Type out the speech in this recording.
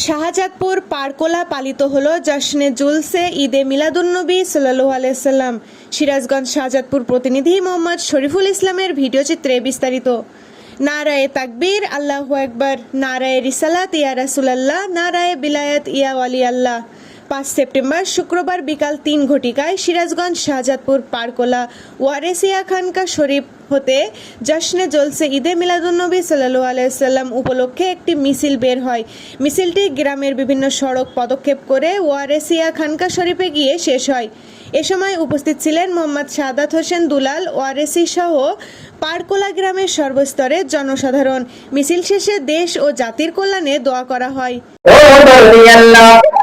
শাহজাদপুর পারকোলা পালিত হল জশ্নে জুলসে ঈদে মিলাদুন্নবী সাল্লু আলাইসাল্লাম সিরাজগঞ্জ শাহজাদপুর প্রতিনিধি মোহাম্মদ শরীফুল ইসলামের ভিডিও চিত্রে বিস্তারিত। নারায়ে তাকবীর, আল্লাহ একবার নারায়ে রিসালাত ইয়া রাসুলাল্লাহ, নারায়ে বিলায়াত ইয়া ওয়ালি আল্লাহ পাঁচ সেপ্টেম্বর শুক্রবার বিকাল তিন ঘটিকায় সিরাজগঞ্জ, শাহজাদপুর, পারকোলা, ওয়ারেসিয়া খানকা শরীফ হতে জশ্নে জলসে ঈদে মিলাদুন্নবী সাল্লু আলাইসাল্লাম উপলক্ষে একটি মিছিল বের হয়। মিছিলটি গ্রামের বিভিন্ন সড়ক পদক্ষেপ করে ওয়ারেসিয়া খানকা শরীফে গিয়ে শেষ হয়। এ সময় উপস্থিত ছিলেন মোহাম্মদ সাদাত হোসেন দুলাল, ওয়ারেসি সহ পারকোলা গ্রামের সর্বস্তরের জনসাধারণ। মিছিল শেষে দেশ ও জাতির কল্যাণে দোয়া করা হয়।